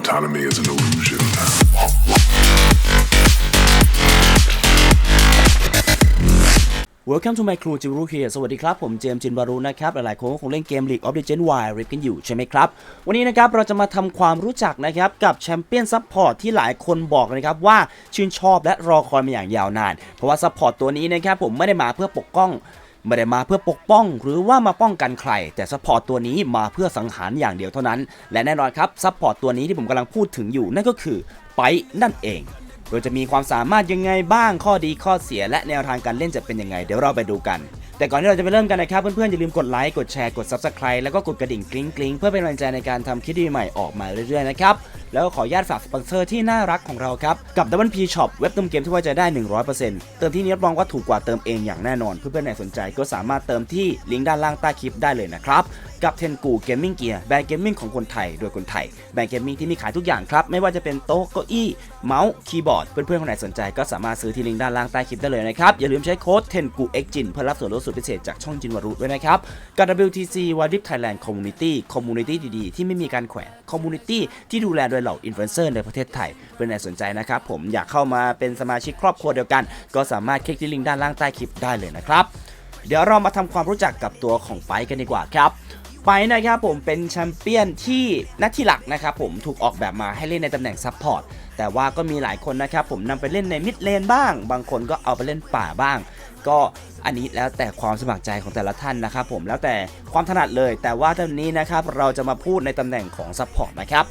Autonomy is an illusion. Welcome to my crew จิวรุเฮียสวัสดีครับ ผมเจมส์จินวารุนะครับ หลายๆคนก็คงเล่นเกม League of Legends Wild Rift กันอยู่ใช่ไหมครับ วันนี้นะครับ เราจะมาทำความรู้จักนะครับ กับแชมเปี้ยนซัพพอร์ตที่หลายคนบอกนะครับ ว่าชื่นชอบและรอคอยมาอย่างยาวนาน เพราะว่าซัพพอร์ตตัวนี้นะครับ ผมไม่ได้มาเพื่อปกป้อง ไม่ได้มาเพื่อปกป้อง หรือว่ามาป้องกันใคร แต่ซัพพอร์ตตัวนี้มาเพื่อสังหารอย่างเดียวเท่านั้น และแน่นอนครับซัพพอร์ตตัวนี้ที่ผมกำลังพูดถึงอยู่นั่นก็คือไปนั่นเอง โดยจะมีความสามารถยังไงบ้างข้อดีข้อเสีย และแนวทางการเล่นจะเป็นยังไง เดี๋ยวเราไปดูกันแต่ก่อนที่เราจะไปเริ่มกันนะครับ เพื่อนๆ อย่าลืมกดไลค์กดแชร์กด Subscribe แล้วก็กดกระดิ่งกริ๊งกริ๊งเพื่อเป็นกำลังใจในการทำคลิปดีใหม่ออกมาเรื่อยๆนะครับ แล้วก็ขออนุญาตฝากสปอนเซอร์ที่น่ารักของเราครับ กับ Double P Shop เว็บเติมเกมที่ไว้ใจได้ 100%เติมที่นี้รับรองว่าถูกกว่าเติมเองอย่างแน่นอน เพื่อนๆไหนสนใจก็สามารถเติมที่ลิงก์ด้านล่างใต้คลิปได้เลยนะครับกับเทนกูเกมมิ่งเกียร์แบรนด์เกมมิ่งของคนไทย โดยคนไทย แบรนด์เกมมิ่งที่มีขายทุกอย่างครับ ไม่ว่าจะเป็นโต๊ะเก้าอี้ เมาส์ คีย์บอร์ด เพื่อนๆ คนไหนสนใจก็สามารถซื้อที่ลิงก์ด้านล่างใต้คลิปได้เลยนะครับ อย่าลืมใช้โค้ดเทนกูเอ็กจินเพื่อรับส่วนลดสุดพิเศษจากช่องจินวารุด้วยนะครับกับ WTC w i d i p Thailand Community Community ดีๆ ที่ไม่มีการแขวน คอมมูนิตี้ที่ดูแลโดยเหล่าอินฟลูเอนเซอร์ในประเทศไทยเพื่อนๆไหนสนใจนะครับผมอยากเข้ามาเป็นสมาชิกครอบครัวเดียวกัน ก็สามารถคลิกที่ลิงก์ด้านล่างใต้คลิปได้เลยนะครับเดี๋ยวเรามาทำความรู้จักกับตัวของไปกันดีกว่าครับไปนะครับผมเป็นแชมเปี้ยนที่หน้าที่หลักนะครับผมถูกออกแบบมาให้เล่นในตำแหน่งซับพอร์ต แต่ว่าก็มีหลายคนนะครับผมนำไปเล่นในมิดเลนบ้าง บางคนก็เอาไปเล่นป่าบ้าง ก็อันนี้แล้วแต่ความสมัครใจของแต่ละท่านนะครับผมแล้วแต่ความถนัดเลย แต่ว่าตอนนี้นะครับเราจะมาพูดในตำแหน่งของซัพพอร์ตนะครับ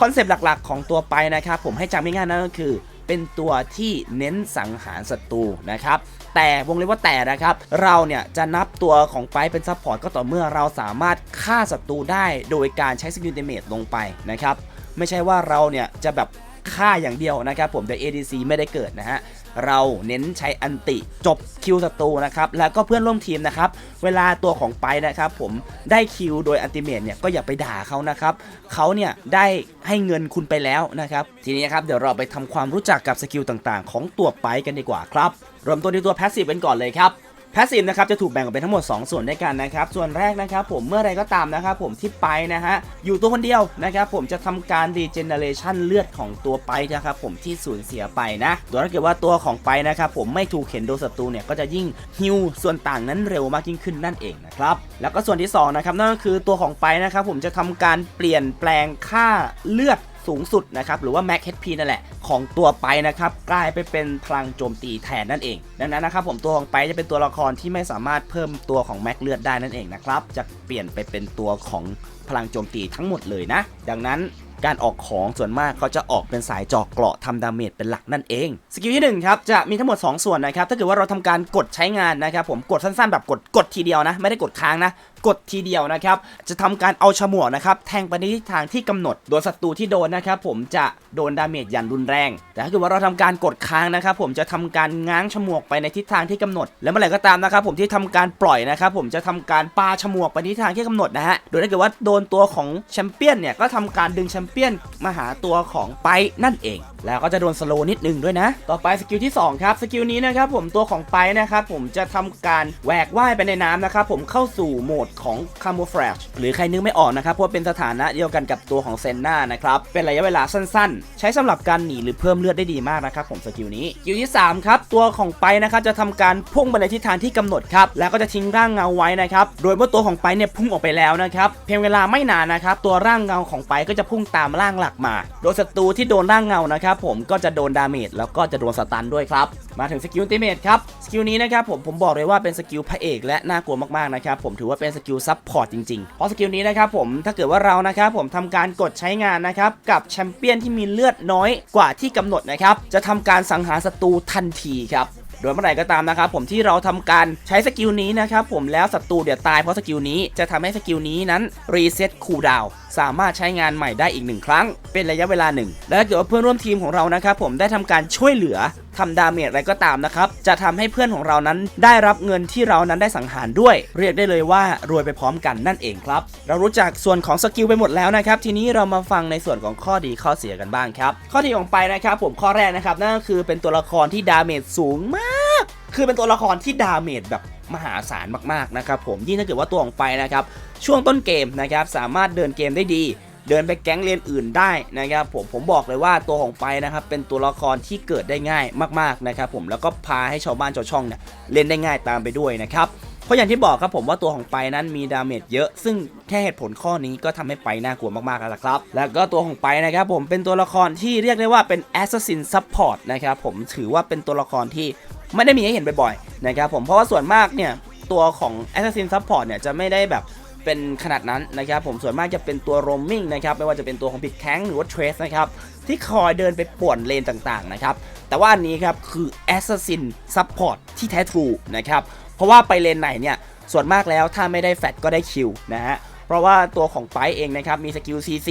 คอนเซปต์หลักๆ ของตัวไปนะครับผมให้จำง่ายๆนั่นก็คือ เป็นตัวที่เน้นสังหารศัตรูนะครับแต่วงเล็บว่าแต่นะครับ เราเนี่ยจะนับตัวของไปเป็นซัพพอร์ตก็ต่อเมื่อเราสามารถฆ่าศัตรูได้โดยการใช้สกิลเดเมจลงไปนะครับไม่ใช่ว่าเราเนี่ยจะแบบ ฆ่าอย่างเดียวนะครับผมแต่ ADC ไม่ได้เกิดนะฮะเราเน้นใช้อันติจบคิวศัตรูนะครับแล้วก็เพื่อนร่วมทีมนะครับเวลาตัวของไปนะครับผมได้คิวโดยอันติเมตเนี่ยก็อย่าไปด่าเขานะครับเขาเนี่ยได้ให้เงินคุณไปแล้วนะครับทีนี้ครับเดี๋ยวเราไปทำความรู้จักกับสกิลต่างๆ ของตัวไปกันดีกว่าครับเริ่มต้นที่ตัวแพสซีฟเป็นก่อนเลยครับ แพสซีฟนะครับจะถูกแบ่งออกเป็นทั้งหมด 2 ส่วนด้วยกันนะครับส่วนแรกนะครับผมเมื่อไรก็ตามนะครับผมที่ไปนะฮะอยู่ตัวคนเดียวนะครับผมจะทำการดีเจเนเรชันเลือดของตัวไปนะครับผมที่สูญเสียไปนะโดยถ้าเกิดว่าตัวของไปนะครับผมไม่ถูกเข็นโดนศัตรูเนี่ยก็จะยิ่งฮิวส่วนต่างนั้นเร็วมากยิ่งขึ้นนั่นเองนะครับแล้วก็ส่วนที่2นะครับนั่นก็คือตัวของไปนะครับผมจะทำการเปลี่ยนแปลงค่าเลือด สูงสุดนะครับหรือว่า Max HP นั่นแหละของตัวไปนะครับกลายไปเป็นพลังโจมตีแทนนั่นเอง ดังนั้นนะครับผมตัวของไปจะเป็นตัวละครที่ไม่สามารถเพิ่มตัวของแม็กเลือดได้นั่นเองนะครับจะเปลี่ยนไปเป็นตัวของพลังโจมตีทั้งหมดเลยนะ ดังนั้น การออกของส่วนมากเขาจะออกเป็นสายจอกเกราะทำดาเมจเป็นหลักนั่นเอง สกิลที่1ครับจะมีทั้งหมด 2 ส่วนนะครับ ถ้าเกิดว่าเราทำการกดใช้งานนะครับผมกดสั้นๆ แบบกดกดทีเดียวนะ ไม่ได้กดค้างนะ กดทีเดียวนะครับ จะทำการเอาฉมวกนะครับแทงไปในทิศทางที่กำหนด โดยศัตรูที่โดนนะครับผมจะโดนดาเมจอย่างรุนแรง แต่ถ้าเกิดว่าเราทำการกดค้างนะครับผมจะทำการง้างฉมวกไปในทิศทางที่กำหนด และเมื่อไหร่ก็ตามนะครับผมที่ทำการปล่อยนะครับผมจะทำการปาฉมวกไปในทิศทางที่กำหนดนะฮะ โดยถ้าเกิดว่าโดนตัวของแชมเปี้ยนเนี่ยก็ทำการดึงแชมเปี้ยนมาหาตัวของไปนั่นเอง แล้วก็จะโดนสโลนิดนึงด้วยนะ ต่อไปสกิลที่ 2 ครับ สกิลนี้นะครับผมตัวของไปนะครับผมจะทำการแหวกว่ายไปในน้ำนะครับผมเข้าสู่โหมดของ Camouflage หรือใครนึกไม่ออกนะครับเพราะเป็นสถานะเดียวกันกับตัวของเซนนานะครับ เป็นระยะเวลาสั้นๆ ใช้สำหรับการหนีหรือเพิ่มเลือดได้ดีมากนะครับผมสกิลนี้สกิลที่ 3 ครับ ตัวของไปนะครับจะทำการพุ่งไปในทิศทางที่กำหนดครับแล้วก็จะทิ้งร่างเงาไว้นะครับโดยเมื่อตัวของไปเนี่ยพุ่งออกไปแล้วนะครับเพียงเวลาไม่นานนะครับตัวร่างเงาของไปก็จะพุ่งตามร่างหลักมา โดยศัตรูที่โดนร่างเงานะครับผมก็จะโดนดาเมจแล้วก็จะโดนสตันด้วยครับ มาถึงสกิลติเมทครับ สกิลนี้นะครับผมผมบอกเลยว่าเป็นสกิลพระเอกและน่ากลัวมากๆนะครับผมถือว่าเป็นสกิลซับพอร์ตจริงๆ เพราะสกิลนี้นะครับผมถ้าเกิดว่าเรานะครับผมทำการกดใช้งานนะครับกับแชมเปี้ยนที่มีเลือดน้อยกว่าที่กำหนดนะครับจะทำการสังหารศัตรูทันทีครับ โดยเมื่อไหร่ก็ตามนะครับผมที่เราทำการใช้สกิลนี้นะครับผมแล้วศัตรูเดี๋ยวตายเพราะสกิลนี้จะทำให้สกิลนี้นั้นรีเซ็ตคูลดาวสามารถใช้งานใหม่ได้อีกหนึ่งครั้ง เป็นระยะเวลาหนึ่งและถ้าเกิดว่าเพื่อนร่วมทีมของเรานะครับผมได้ทำการช่วยเหลือ ทำดาเมจอะไรก็ตามนะครับ จะทำให้เพื่อนของเรานั้นได้รับเงินที่เรานั้นได้สังหารด้วย เรียกได้เลยว่ารวยไปพร้อมกันนั่นเองครับ เรารู้จักส่วนของสกิลไปหมดแล้วนะครับ ทีนี้เรามาฟังในส่วนของข้อดีข้อเสียกันบ้างครับ ข้อดีของไปนะครับ ผมข้อแรกนะครับนั่นก็คือเป็นตัวละครที่ดาเมจสูงมาก คือเป็นตัวละครที่ดาเมจแบบมหาศาลมากๆนะครับผมยิ่งถ้าเกิดว่าตัวของไปนะครับช่วงต้นเกมนะครับสามารถเดินเกมได้ดี เดินไปแก๊งเลนอื่นได้นะครับผมผมบอกเลยว่าตัวของไปนะครับเป็นตัวละครที่เกิดได้ง่ายมากๆนะครับผมแล้วก็พาให้ชาวบ้านชาวช่องเนี่ยเล่นได้ง่ายตามไปด้วยนะครับเพราะอย่างที่บอกครับผมว่าตัวของไปนั้นมีดาเมจเยอะ ซึ่งแค่เหตุผลข้อนี้ก็ทำให้ไปน่ากลัวมากๆแล้วครับ แล้วก็ตัวของไปนะครับผมเป็นตัวละครที่เรียกได้ว่าเป็น Assassin Support นะครับผมถือว่าเป็นตัวละครที่ไม่ได้มีให้เห็นบ่อยๆนะครับผมเพราะว่าส่วนมากเนี่ยตัวของ Assassin Support เนี่ยจะไม่ได้แบบ เป็นขนาดนั้นนะครับผมส่วนมากจะเป็นตัว roaming นะครับไม่ว่าจะเป็นตัวของ Big c a n หรือว่าเทรสนะครับที่คอยเดินไปป่วนเลนต่างๆนะครับแต่ว่าอันนี้ครับคือ Assassin Support ที่แท้ทรูนะครับเพราะว่าไปเลนไหนเนี่ยส่วนมากแล้วถ้าไม่ได้แฟตก็ได้คิวนะฮะ เพราะว่าตัวของไปเองนะครับมีสกิล CC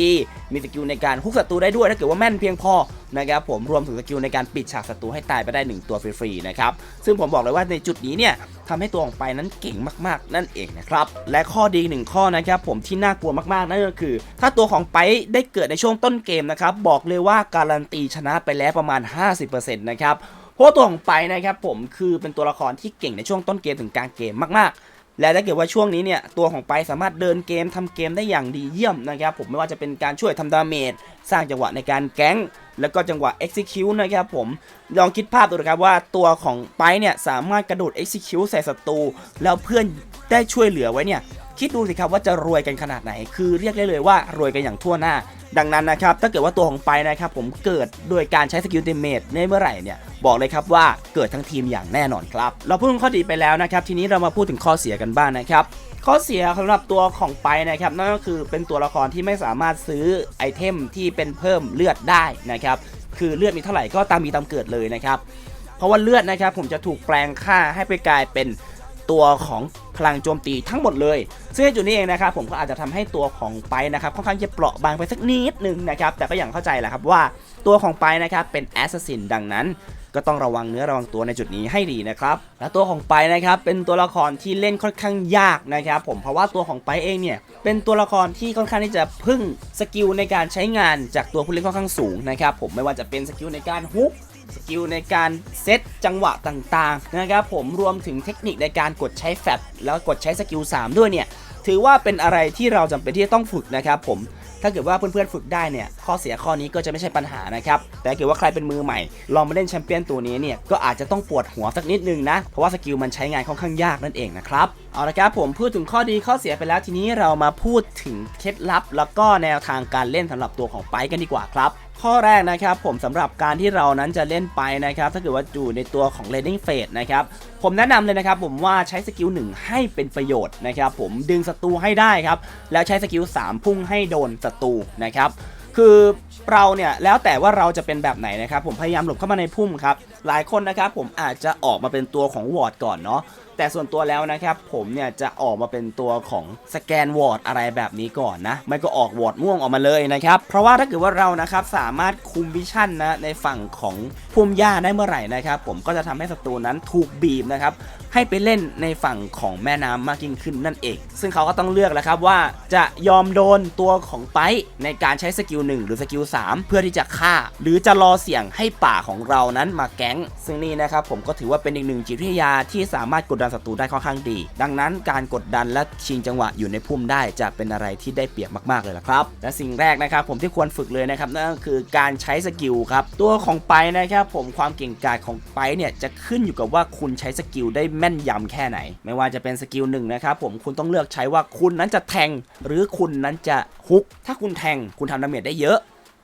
มีสกิลในการฮุกศัตรูได้ด้วยถ้าเกิดว่าแม่นเพียงพอนะครับผมรวมถึงสกิลในการปิดฉากศัตรูให้ตายไปได้ 1 ตัวฟรีๆนะครับซึ่งผมบอกเลยว่าในจุดนี้เนี่ยทำให้ตัวของไปนั้นเก่งมากๆ นั่นเองนะครับและข้อดีหนึ่งข้อนะครับผมที่น่ากลัวมากๆนั่นก็คือ ถ้าตัวของไปได้เกิดในช่วงต้นเกมนะครับบอกเลยว่าการันตีชนะไปแล้วประมาณ 50%นะครับเพราะตัวของไปนะครับผมคือเป็นตัวละครที่เก่งในช่วงต้นเกมถึงกลางเกมมากๆ และถ้าเกิดว่าช่วงนี้เนี่ยตัวของไปสามารถเดินเกมทำเกมได้อย่างดีเยี่ยมนะครับผมไม่ว่าจะเป็นการช่วยทำดาเมจสร้างจังหวะในการแก๊งแล้วก็จังหวะ execute นะครับผมลองคิดภาพดูนะครับว่าตัวของไปเนี่ยสามารถกระโดด execute ใส่ศัตรูแล้วเพื่อนได้ช่วยเหลือไว้เนี่ย คิดดูสิครับว่าจะรวยกันขนาดไหน คือเรียกได้เลยว่ารวยกันอย่างทั่วหน้า ดังนั้นนะครับ ถ้าเกิดว่าตัวของไปนะครับผมเกิดโดยการใช้สกิลเตเมดในเมื่อไหร่เนี่ยบอกเลยครับว่าเกิดทั้งทีมอย่างแน่นอนครับ เราพูดถึงข้อดีไปแล้วนะครับ ทีนี้เรามาพูดถึงข้อเสียกันบ้างนะครับข้อเสียสำหรับตัวของไปนะครับนั่นก็คือเป็นตัวละครที่ไม่สามารถซื้อไอเทมที่เป็นเพิ่มเลือดได้นะครับคือเลือดมีเท่าไหร่ก็ตามมีตามเกิดเลยนะครับ เพราะว่าเลือดนะครับผมจะถูกแปลงค่าให้ไปกลายเป็น ตัวของพลังโจมตีทั้งหมดเลย ซึ่งในจุดนี้เองนะครับผมก็อาจจะทำให้ตัวของไปนะครับค่อนข้างจะเปราะบางไปสักนิดนึงนะครับแต่ก็อย่างเข้าใจแหละครับว่าตัวของไปนะครับเป็นแอสซัสซินดังนั้นก็ต้องระวังเนื้อระวังตัวในจุดนี้ให้ดีนะครับ และตัวของไปนะครับเป็นตัวละครที่เล่นค่อนข้างยากนะครับ ผมเพราะว่าตัวของไปเองเนี่ยเป็นตัวละครที่ค่อนข้างที่จะพึ่งสกิลในการใช้งานจากตัวผู้เล่นค่อนข้างสูงนะครับผมไม่ว่าจะเป็นสกิลในการฮุก สกิลในการเซตจังหวะต่างๆนะครับผมรวมถึงเทคนิคในการกดใช้แฟลชแล้วกดใช้สกิล3ด้วยเนี่ยถือว่าเป็นอะไรที่เราจำเป็นที่จะต้องฝึกนะครับผมถ้าเกิดว่าเพื่อนๆฝึกได้เนี่ยข้อเสียข้อนี้ก็จะไม่ใช่ปัญหานะครับ แต่เกิดว่าใครเป็นมือใหม่ ลองมาเล่นแชมเปี้ยนตัวนี้เนี่ยก็อาจจะต้องปวดหัวสักนิดนึงนะ เพราะว่าสกิลมันใช้งานค่อนข้างยากนั่นเองนะครับเอาละครับผมพูดถึงข้อดีข้อเสียไปแล้วทีนี้เรามาพูดถึงเคล็ดลับ แล้วก็แนวทางการเล่นสำหรับตัวของไปกันดีกว่าครับ ข้อแรกนะครับผมสำหรับการที่เรานั้นจะเล่นไปนะครับ ถ้าเกิดว่าอยู่ในตัวของ Landing Phase นะครับผมแนะนำเลยนะครับผมว่าใช้สกิล1ให้เป็นประโยชน์นะครับผมดึงศัตรูให้ได้ครับแล้วใช้สกิล3พุ่งให้โดนศัตรูนะครับ คือเราเนี่ยแล้วแต่ว่าเราจะเป็นแบบไหนนะครับผมพยายามหลบเข้ามาในพุ่มครับหลายคนนะครับผมอาจจะออกมาเป็นตัวของวอร์ดก่อนเนาะแต่ส่วนตัวแล้วนะครับผมเนี่ยจะออกมาเป็นตัวของสแกนวอร์ดอะไรแบบนี้ก่อนนะไม่ก็ออกวอร์ดม่วงออกมาเลยนะครับเพราะว่าถ้าเกิดว่าเรานะครับสามารถคุมวิชั่นนะในฝั่งของพุ่มหญ้าได้เมื่อไหร่นะครับผมก็จะทำให้ศัตรูนั้นถูกบีบนะครับให้ไปเล่นในฝั่งของแม่น้ำมากยิ่งขึ้นนั่นเอง ซึ่งเขาก็ต้องเลือกแล้วครับว่าจะยอมโดนตัวของไปในการใช้สกิล1หรือสกิล3เพื่อที่จะฆ่า หรือจะรอเสี่ยงให้ป่าของเรานั้นมาแก๊ง ซึ่งนี่นะครับผมก็ถือว่าเป็นอีกหนึ่งจิตวิทยาที่สามารถกดดันศัตรูได้ค่อนข้างดี ดังนั้นการกดดันและชิงจังหวะอยู่ในพุ่มได้จะเป็นอะไรที่ได้เปรียบมากๆเลยละครับ และสิ่งแรกนะครับผมที่ควรฝึกเลยนะครับนั่นก็คือการใช้สกิลครับตัวของไปนะครับผมความเก่งกาจของไปเนี่ยจะขึ้นอยู่กับว่าคุณใช้สกิลได้แม่นยำแค่ไหน ไม่ว่าจะเป็นสกิลหนึ่งนะครับผมคุณต้องเลือกใช้ว่าคุณนั้นจะแทง หรือคุณนั้นจะฮุก ถ้าคุณแทงคุณทำดาเมจได้เยอะ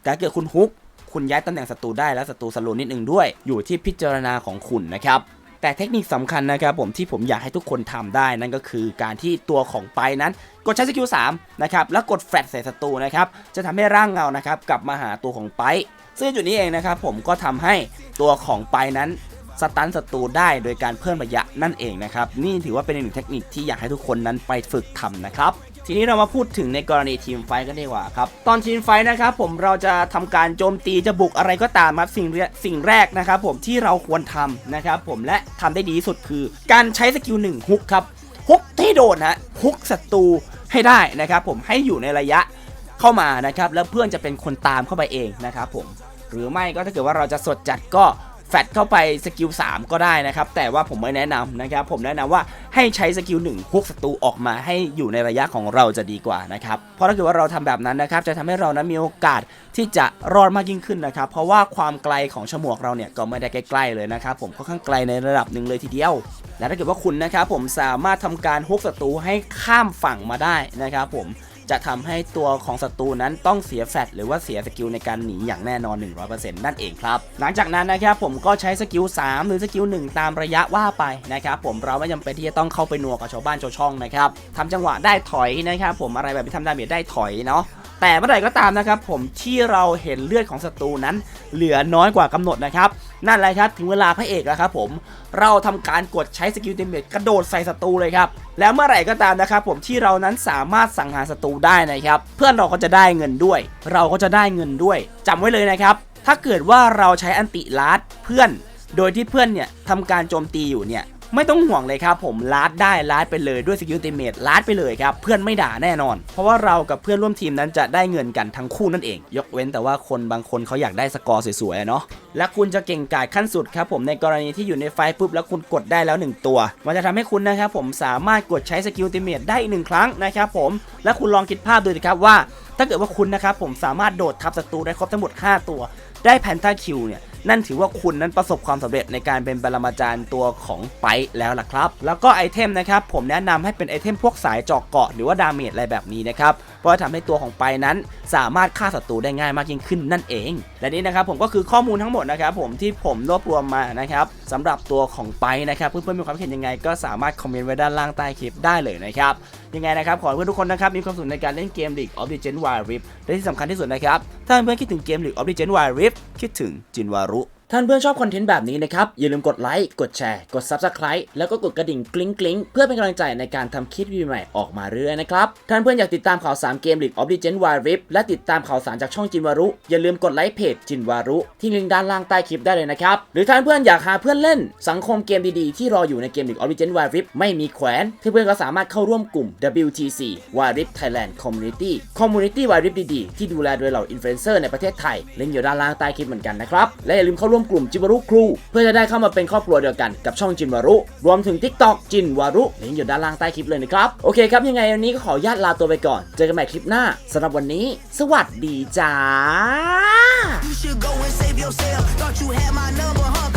แต่เกิดคุณฮุกคุณย้ายตำแหน่งศัตรูได้และศัตรูสโลนิดนึงด้วย อยู่ที่พิจารณาของคุณนะครับแต่เทคนิคสำคัญนะครับผมที่ผมอยากให้ทุกคนทำได้นั่นก็คือการที่ตัวของไปนั้น กดใช้สกิล3นะครับแล้วกดแฟลชใส่ศัตรูนะครับจะทำให้ร่างเงานะครับกลับมาหาตัวของไป ซึ่งจุดนี้เองนะครับผมก็ทำให้ตัวของไปนั้นสตันศัตรูได้โดยการเพิ่มระยะนั่นเองนะครับนี่ถือว่าเป็นอีกหนึ่งเทคนิคที่อยากให้ทุกคนนั้นไปฝึกทำนะครับ ทีนี้เรามาพูดถึงในกรณีทีมไฟกันดีกว่าครับ ตอนทีมไฟนะครับผมเราจะทำการโจมตีจะบุกอะไรก็ตามครับสิ่งแรกสิ่งแรกนะครับผมที่เราควรทำนะครับผมและทำได้ดีที่สุดคือ การใช้สกิลหนึ่งฮุกครับฮุกที่โดนฮะฮุกศัตรูให้ได้นะครับผมให้อยู่ในระยะเข้ามานะครับแล้วเพื่อนจะเป็นคนตามเข้าไปเองนะครับผมหรือไม่ก็ถ้าเกิดว่าเราจะสดจัดก็ แฟดเข้าไปสกิล3 ก็ได้นะครับ แต่ว่าผมไม่แนะนำนะครับ ผมแนะนำว่าให้ใช้สกิล1พวกศัตรูออกมาให้อยู่ในระยะของเราจะดีกว่านะครับ เพราะถ้าเกิดว่าเราทำแบบนั้นนะครับ จะทำให้เรานั้นมีโอกาสที่จะรอดมากยิ่งขึ้นนะครับ เพราะว่าความไกลของฉมวกเราเนี่ยก็ไม่ได้ใกล้ๆเลยนะครับ ผมค่อนข้างไกลในระดับหนึ่งเลยทีเดียว และถ้าเกิดว่าคุณนะครับผมสามารถทำการฮุกศัตรูให้ข้ามฝั่งมาได้นะครับ ผม จะทำให้ตัวของศัตรูนั้นต้องเสียแฟตหรือว่าเสียสกิลในการหนีอย่างแน่นอน 100%นั่นเองครับ หลังจากนั้นนะครับผมก็ใช้สกิล3หรือสกิล1ตามระยะว่าไปนะครับผมเราไม่จำเป็นที่จะต้องเข้าไปนัวกับชาวบ้านชาวช่องนะครับทำจังหวะได้ถอยนะครับผมอะไรแบบที่ทำดาเมจได้ถอยเนาะแต่เมื่อไหร่ก็ตามนะครับผมที่เราเห็นเลือดของศัตรูนั้น เหลือน้อยกว่ากำหนดนะครับ นั่นแหละครับถึงเวลาพระเอกแล้วครับผมเราทำการกดใช้สกิลเดเมจกระโดดใส่ศัตรูเลยครับแล้วเมื่อไหร่ก็ตามนะครับผมที่เรานั้นสามารถสังหารศัตรูได้นะครับเพื่อนเราก็จะได้เงินด้วย เราก็จะได้เงินด้วยจำไว้เลยนะครับ ถ้าเกิดว่าเราใช้อันติลาดเพื่อน โดยที่เพื่อนเนี่ยทำการโจมตีอยู่เนี่ย ไม่ต้องห่วงเลยครับผมลาดได้ลาดไปเลยด้วยสกิลติเมตลาดไปเลยครับเพื่อนไม่ด่าแน่นอน เพราะว่าเรากับเพื่อนร่วมทีมนั้นจะได้เงินกันทั้งคู่นั่นเอง ยกเว้นแต่ว่าคนบางคนเขาอยากได้สกอร์สวยๆเนาะและคุณจะเก่งกาจขั้นสุดครับผมในกรณีที่อยู่ในไฟปุ๊บแล้วคุณกดได้แล้ว 1 ตัว มันจะทำให้คุณนะครับผมสามารถกดใช้สกิลติเมตได้อีกหนึ่งครั้งนะครับผมและคุณลองคิดภาพดูสิครับว่า ถ้าเกิดว่าคุณนะครับผมสามารถโดดทับศัตรูได้ครบทั้งหมด 5 ตัว ได้แพนทาคิวเนี่ย นั่นถือว่าคุณนั้นประสบความสำเร็จในการเป็นบรมาจารย์ตัวของไปแล้วล่ะครับ แล้วก็ไอเทมนะครับผมแนะนำให้เป็นไอเทมพวกสายเจาะเกาะหรือว่าดาเมจอะไรแบบนี้นะครับ เพราะทำให้ตัวของไปนั้น สามารถฆ่าศัตรูได้ง่ายมากยิ่งขึ้นนั่นเอง และนี่นะครับผมก็คือข้อมูลทั้งหมดนะครับผมที่ผมรวบรวมมานะครับสำหรับตัวของไปนะครับเพื่อนๆมีความคิดเห็นยังไง ก็สามารถคอมเมนต์ไว้ด้านล่างใต้คลิปได้เลยนะครับยังไงนะครับขอให้เพื่อนทุกคนนะครับมีความสุขในการเล่นเกม League of Legends Wild Rift และที่สำคัญที่สุดนะครับถ้าเพื่อนๆคิดถึงเกม League of Legends Wild Rift คิดถึงจินวารุ ท่านเพื่อนชอบคอนเทนต์แบบนี้นะครับ อย่าลืมกดไลค์ กดแชร์ กด Subscribe แล้วก็กดกระดิ่งกริ๊งกริ๊งเพื่อเป็นกำลังใจในการทำคลิปวิดีโอใหม่ออกมาเรื่อยนะครับ ท่านเพื่อนอยากติดตามข่าวสารเกม League of Legends Wild Rift และติดตามข่าวสารจากช่องจินวารุ อย่าลืมกดไลค์เพจจินวารุ ที่ลิงก์ด้านล่างใต้คลิปได้เลยนะครับ หรือท่านเพื่อนอยากหาเพื่อนเล่น สังคมเกมดีๆที่รออยู่ในเกม League of Legends Wild Rift ไม่มีแขวนเพื่อนๆก็สามารถเข้าร่วมกลุ่ม WTC Wild Rift Thailand Community Community Wild Rift ดีๆที่ดูแลโดยเหล่าอินฟลูเอนเซอร์ในประเทศไทยลิงก์อยู่ด้านล่างใต้คลิปเหมือนกันนะครับและอย่าลืมเข้าร่วมกลุ่มจินวารุครู เพื่อจะได้เข้ามาเป็นครอบครัวเดียวกันกับช่องจินวารุ รวมถึง TikTok จินวารุลิงก์อยู่ด้านล่างใต้คลิปเลยนะครับ โอเคครับ ยังไงวันนี้ก็ขออนุญาตลาตัวไปก่อน เจอกันใหม่คลิปหน้าสำหรับวันนี้ สวัสดีจ้า You should go and save yourself. Thought you had my number, huh?